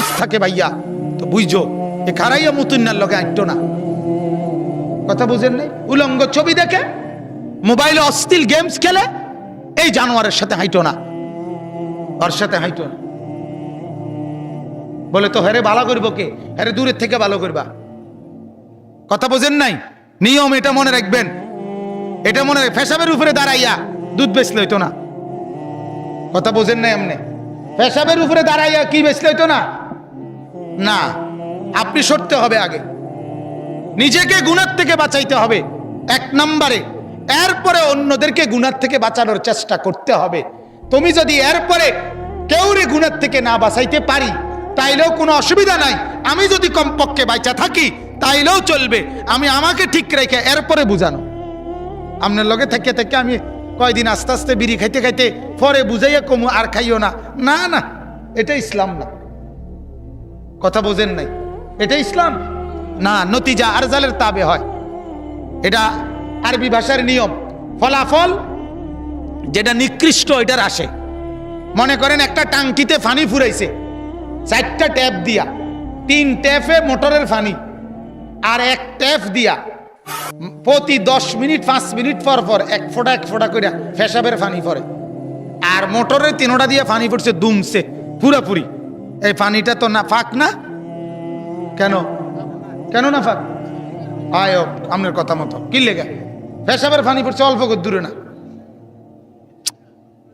বুঝ থাকে ভাইয়া। তো বুঝছ, এ খারাইয়া মুতুন্নার লগে আঁটতো না। কথা বুঝেন নাই? উলঙ্গ ছবি দেখে, মোবাইলে অস্থিল গেমস খেলে, এই জানোয়ারের সাথে হাইটো না। ওর সাথে হাইটো না? বলে তো হেরে ভালো করব কে? হেরে দূরের থেকে ভালো করবা। কথা বোঝেন নাই? নিয়ম এটা মনে রাখবেন। এটা মনে ফেসাবের উপরে দাঁড়াইয়া দুধ বেচলে হইতো না। কথা বোঝেন নাই এমনি ফেসাবের উপরে দাঁড়াইয়া কি বেচলে হইতো না? না, আপনি সরতে হবে আগে। নিজেকে গুণার থেকে বাঁচাইতে হবে, এক নম্বরে। এরপরে অন্যদেরকে গুণার থেকে বাঁচানোর চেষ্টা করতে হবে। তুমি যদি এরপরে কেউরে গুণার থেকে না বাঁচাইতে পারি, তাইলেও কোনো অসুবিধা নাই। আমি যদি কমপক্ষে বাইচা থাকি, তাইলেও চলবে। আমি আমাকে ঠিক রেখে এরপরে বুঝানো। আপনার লগে থেকে থেকে আমি কয়দিন আস্তে আস্তে বিড়ি খাইতে খাইতে পরে বুঝাইয়া কমু আর খাইও না। না না, এটা ইসলাম না। কথা বোঝেন নাই। এটা ইসলাম? না, নতিজা আরজালের তাবে হয়। এটা আরবি ভাষার নিয়ম। ফলাফল? যেটা নিকৃষ্ট এটার আসে। মনে করেন একটা টাঙ্কিতে ফানি ফুরাইছে। চারটা ট্যাপ দিয়া। তিন ট্যাপে মোটরের ফানি। আর এক ট্যাপ দিয়া। প্রতি দশ মিনিট, পাঁচ মিনিট পর পর এক ফোঁটা এক ফোঁটা করে ফেসাবের ফানি পরে আর মোটরের তিনোটা দিয়ে ফানি পড়ছে দুমছে পুরাপুরি। এই পানিটা তো না, ফাঁক না? কেন? কেন না ফাঁক? আয় আপনার কথা মতো। কি লেগে? পেশাবের পানি পড়ছে অল্প করে, দূরে না।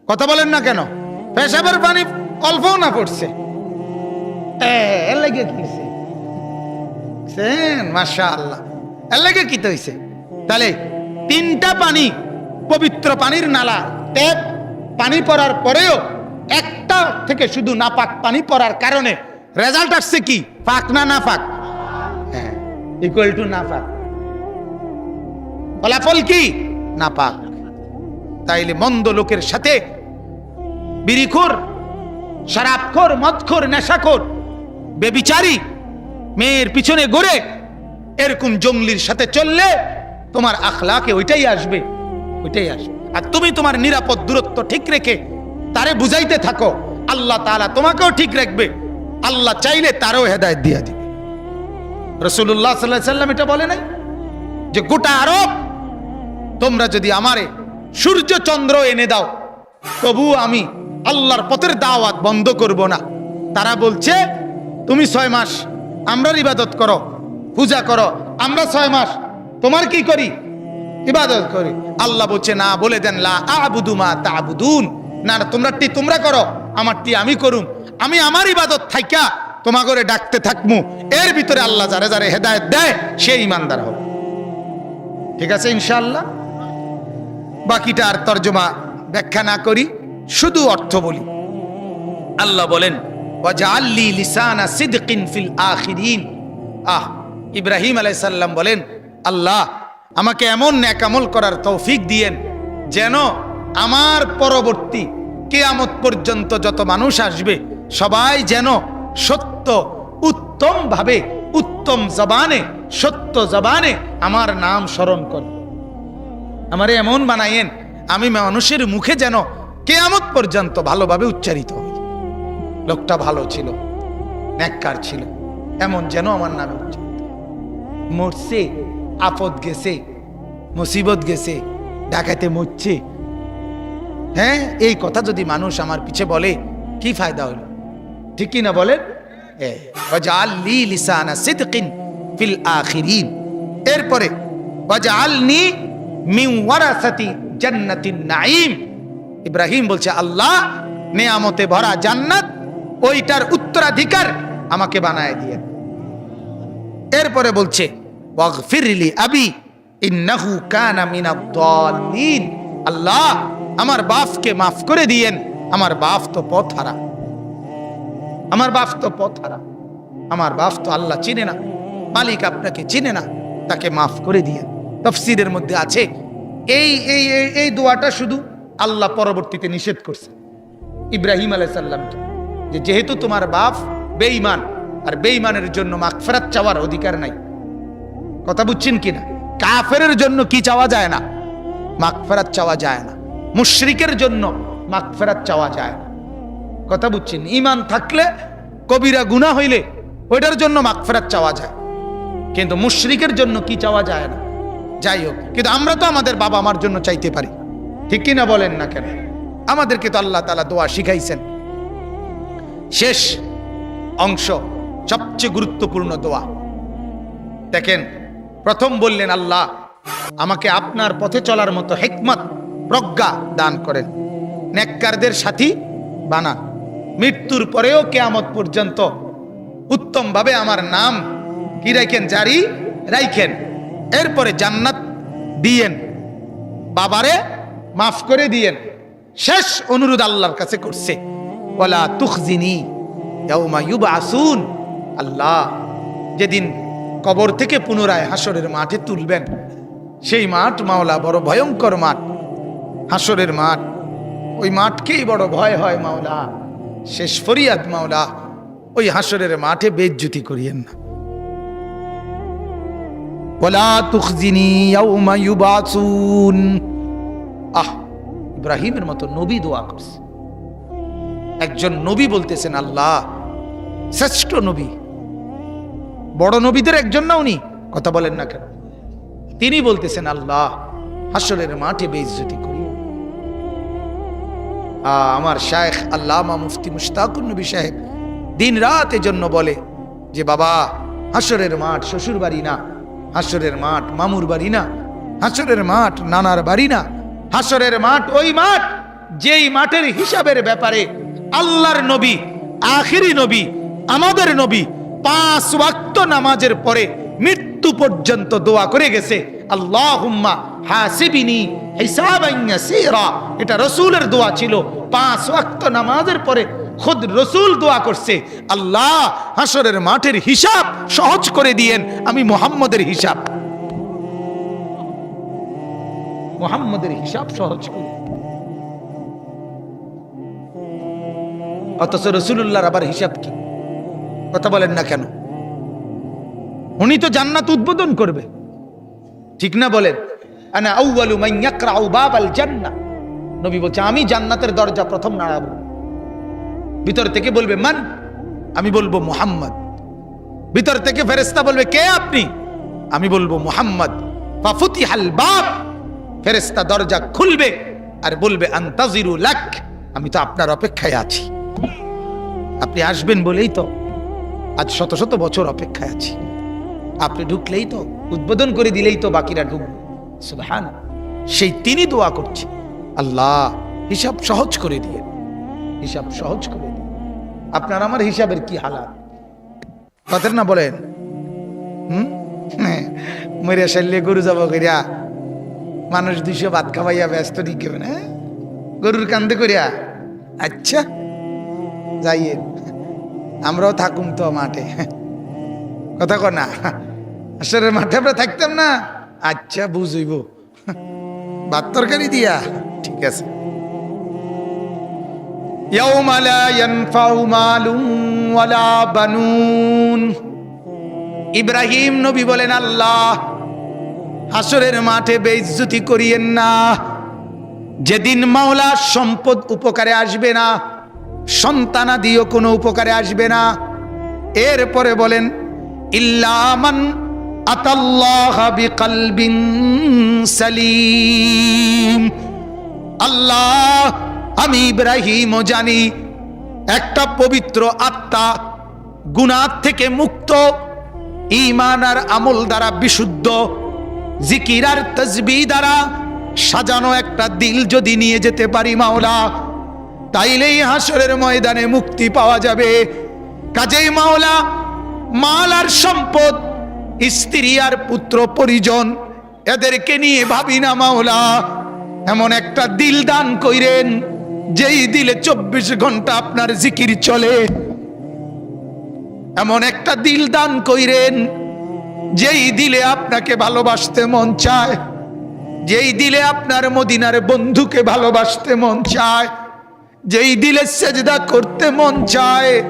কথা বলেন না কেন? পেশাবের পানি অল্পও না পড়ছে। কি আল্লাহ কি তাহলে, তিনটা পানি, পবিত্র পানির নালা। ট্যাপ পানি পড়ার পরেও একটা থেকে শুধু নাপাক পানি পড়ার কারণে রেজাল্ট আসছে কি? পাক না না হ্যাঁ ইকুয়াল টু না পাক ফলাফল কি? না পাক তাইলে মন্দ লোকের সাথে বিড়িখোর শরাবখোর, মদখোর, নেশাখোর, বেবিচারি, মেয়ের পিছনে ঘুরে এরকম জঙ্গলির সাথে চললে তোমার আখলাকে ওইটাই আসবে ওইটাই আসবে। আর তুমি তোমার নিরাপদ দূরত্ব ঠিক রেখে তারে বুঝাইতে থাকো। আল্লাহ তালা তোমাকেও ঠিক রাখবে। আল্লাহ চাইলে তারও হেদায়ত দিয়া দিবে। রসুল্লাহ সাল্লাহ সাল্লাম এটা বলে নাই? যে গোটা আরব, তোমরা যদি আমারে সূর্য চন্দ্র এনে দাও, তবু আমি আল্লাহর পথের দাওয়াত বন্ধ করব না। তারা বলছে, তুমি ছয় মাস আমরার ইবাদত করো, পূজা করো, আমরা ছয় মাস তোমার কি করি? ইবাদত করি। আল্লাহ বলছে, না, বলে দেন, লা আবুদু মা তাবুদুন। না না তোমরাটি তোমরা করো। আমারটি আমি করুম। আমি আমার ইবাদত থাইকা তোমা করে ডাকতে থাকমু। এর ভিতরে আল্লাহ যারে যারে হেদায়েত দেয় সে ইমানদার হবে। ঠিক আছে ইনশাআল্লাহ? বাকিটা আর তর্জমা ব্যাখ্যা না করি শুধু অর্থ বলি। আল্লাহ বলেন আহ ইব্রাহিম আলাইহিস সালাম বলেন আল্লাহ আমাকে এমন ন্যাকামল করার তৌফিক দিয়েন যেন আমার পরবর্তী কেয়ামত পর্যন্ত যত মানুষ আসবে, সবাই যেন সত্য উত্তম ভাবে উত্তম জবানে, সত্য জবানে আমার নাম স্মরণ করে। আমারে এমন বানাইয়েন, আমি মানুষের মুখে যেন কেয়ামত পর্যন্ত ভালোভাবে উচ্চারিত হই। লোকটা ভালো ছিল, ন্যাক্কার ছিল, এমন যেন আমার নামে উচ্চারিত। মরছে, আপদ গেছে, মুসিবত গেছে ডাকাতে মরছে হ্যাঁ এই কথা যদি মানুষ আমার পিছে বলে, কি ফায়দা হলো? ঠিক কি না বলেন? ফিল আখিরিন। এরপরে নাঈম। ইব্রাহিম বলছে, আল্লাহ নেয়ামতে ভরা জান্নাত ওইটার উত্তরাধিকার আমাকে বানায় দিয়ে এরপরে বলছে, ওয়াগফিরলি আবি, ইন্নাহু কানা মিনাদ আল্লাহ আমার বাপকে মাফ করে দিয়েন। আমার বাপ তো পথ হারা আমার বাপ তো পথ হারা আমার বাপ তো আল্লাহ চিনে না। মালিক আপনাকে চিনে না, তাকে মাফ করে দিয়েন। তফসিরের মধ্যে আছে, এই এই, এই- দোয়াটা শুধু আল্লাহ পরবর্তীতে নিষেধ করছে। ইব্রাহিম আলাইসাল্লামকে যে যেহেতু তোমার বাপ বেঈমান, আর বেঈমানের জন্য মাগফেরাত চাওয়ার অধিকার নাই। কথা বুঝছেন কিনা? কাফেরের জন্য কি চাওয়া যায় না? মাগফেরাত চাওয়া যায় না। মুশরিকের জন্য মাগফেরাত চাওয়া যায়। কথা বুঝছেন? ইমান থাকলে কবিরা গুণা হইলে ওইটার জন্য মাগফেরাত চাওয়া যায়। কিন্তু মুশরিকের জন্য কি চাওয়া যায় না? যাই হোক, কিন্তু আমরা তো আমাদের বাবা মার জন্য চাইতে পারি। ঠিক কিনা বলেন না কেন? আমাদেরকে তো আল্লাহ তালা দোয়া শিখাইছেন। শেষ অংশ, সবচেয়ে গুরুত্বপূর্ণ দোয়া। দেখেন, প্রথম বললেন, আল্লাহ, আমাকে আপনার পথে চলার মতো হেকমত প্রজ্ঞা দান করেন। নেককারদের সাথী বানান মৃত্যুর পরেও কেয়ামত পর্যন্ত উত্তমভাবে আমার নাম কি রাখেন? জারি রাইখেন এরপরে জান্নাত দিয়েন। বাবারে মাফ করে দিয়েন। শেষ অনুরোধ আল্লাহর কাছে করছে। ওলা তুখজিনি ইউবআসুন আল্লাহ, যেদিন কবর থেকে পুনরায় হাসরের মাঠে তুলবেন, সেই মাঠ মাওলা বড় ভয়ঙ্কর মাঠ। হাসরের মাঠ। ওই মাঠকেই বড় ভয় হয় মাওলা। শেষ ফরিয়াদ মাওলা। ওই হাসরের মাঠে বেজ্জুতি করিয়েন না। ওলা তুখজিনি আহ, ইব্রাহিমের মতো নবী দোয়া করছে। একজন নবী বলতেছেন, আল্লাহ, শ্রেষ্ঠ নবী। বড় নবীদের একজন না উনি? কথা বলেন না কেন? তিনি বলতেছেন, আল্লাহ, হাসরের মাঠে বেইজ্জতি করি। আমার শায়েখ আল্লামা মুফতি মুশতাকুর নবী সাহেব দিন রাত জন্য বলে যে, বাবা হাসরের মাঠ শ্বশুর বাড়ি না হাসরের মাঠ মামুর বাড়ি না হাসরের মাঠ নানার বাড়ি না হাসরের মাঠ ওই মাঠ যেই মাঠের হিসাবের ব্যাপারে আল্লাহর নবী, আখিরি নবী, আমাদের নবী পাঁচ ওয়াক্ত নামাজের পরে মৃত্যু পর্যন্ত দোয়া করে গেছে। আল্লাহুম্মা হাসিবিনি এটা রসুলের দোয়া ছিল। পাঁচ ওয়াক্ত নামাজের পরে খুদ রসুল দোয়া করছে। আল্লাহ হাসরের মাঠের হিসাব সহজ করে দিয়েন। আমি মোহাম্মদের হিসাব। মোহাম্মদের হিসাব সহজ করে। অথচ রসুল্লাহর আবার হিসাব কি? কথা বলেন না কেন? উনি তো জান্নাত উদ্বোধন করবে। ঠিক না বলেন? আনা জান্নাহ। নবী বলছে, আমি জান্নাতের দরজা প্রথম নাড়াবো। ভিতর থেকে বলবে, মান? আমি বলব, মুহাম্মদ। ভিতর থেকে ফেরেশতা বলবে, কে আপনি? আমি বলব, মুহাম্মদ। ফাফুতিহাল বাব। ফেরেশতা দরজা খুলবে আর বলবে, আন্তাজিরু লাক। আমি তো আপনার অপেক্ষায় আছি। আপনি আসবেন বলেই তো আজ শত শত বছর অপেক্ষায় আছি। আপনি ঢুকলেই তো, উদ্বোধন করে দিলেই তো বাকিরা ঢুকবে। সুবহান সেই তিনি দোয়া করছে। আল্লাহ হিসাব সহজ করে দিয়ে। হিসাব সহজ করে দিয়ে। আপনার আমার হিসাবের কি হালাত? তাদের না বলেন। হুম? মরিয়া সাইলে গরু যাব করিয়া মানুষ দুইশো ভাত খাওয়াইয়া ব্যস্ত দিকে না গরুর কান্দে করিয়া আচ্ছা যাইয়ে। আমরাও থাকুম তো মাঠে। কথা কর না। আসলে মাঠে আমরা থাকতাম না। আচ্ছা বুঝইব ভাত তরকারি দিয়া ঠিক আছে يوم لا ينفع مال ولا بنون ইব্রাহিম নবী বলেন আল্লাহ হাসরের মাঠে বেইজ্জতি করিয়েন না যেদিন মাওলা সম্পদ উপকারে আসবে না সন্তানাদিও কোনো উপকারে আসবে না এরপরে বলেন ইল্লামান আতাল্লাহ বিকলবিন সালিম। আল্লাহ, আমি ইব্রাহিমও জানি, একটা পবিত্র আত্মা গুনাহ থেকে মুক্ত, ঈমান আর আমল দ্বারা বিশুদ্ধ, জিকির আর তসবি দ্বারা সাজানো একটা দিল যদি নিয়ে যেতে পারি মাওলা, তাইলেই হাসরের ময়দানে মুক্তি পাওয়া যাবে। কাজেই মাওলা, মাল আর সম্পদ স্ত্রী আর পুত্র পরিজন, এদেরকে নিয়ে ভাবি না মাওলা। এমন একটা দিল দান কইরেন, যেই দিলে চব্বিশ ঘণ্টা আপনার জিকির চলে। এমন একটা দিল দান কইরেন, যেই দিলে আপনাকে ভালোবাসতে মন চায়। যেই দিলে আপনার মদিনার বন্ধুকে ভালোবাসতে মন চায়। যেই দিলে সেজদা করতে মন চায়।